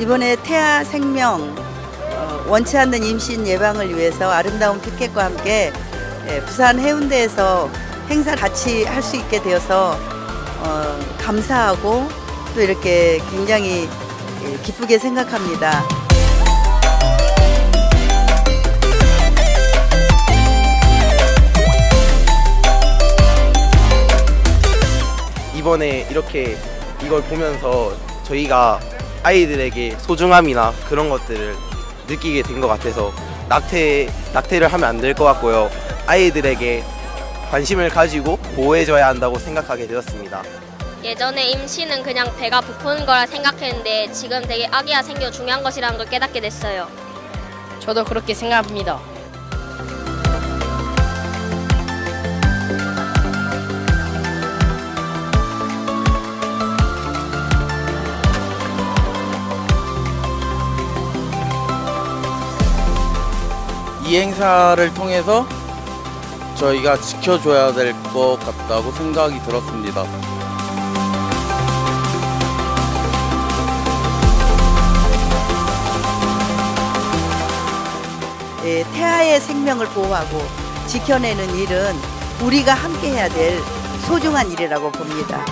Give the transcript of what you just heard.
이번에 태아 생명 어, 원치 않는 임신 예방을 위해서 아름다운 피켓과 함께 예, 부산 해운대에서 행사 같이 할 수 있게 되어서 어, 감사하고 또 이렇게 굉장히 예, 기쁘게 생각합니다. 이번에 이렇게 이걸 보면서 저희가 아이들에게 소중함이나 그런 것들을 느끼게 된 것 같아서 낙태 낙태를 하면 안 될 것 같고요. 아이들에게 관심을 가지고 보호해줘야 한다고 생각하게 되었습니다. 예전에 임신은 그냥 배가 부푸는 거라 생각했는데 지금 되게 아기가 생겨 중요한 것이라는 걸 깨닫게 됐어요. 저도 그렇게 생각합니다. 이 행사를 통해서 저희가 지켜줘야 될 것 같다고 생각이 들었습니다. 예, 태아의 생명을 보호하고 지켜내는 일은 우리가 함께 해야 될 소중한 일이라고 봅니다.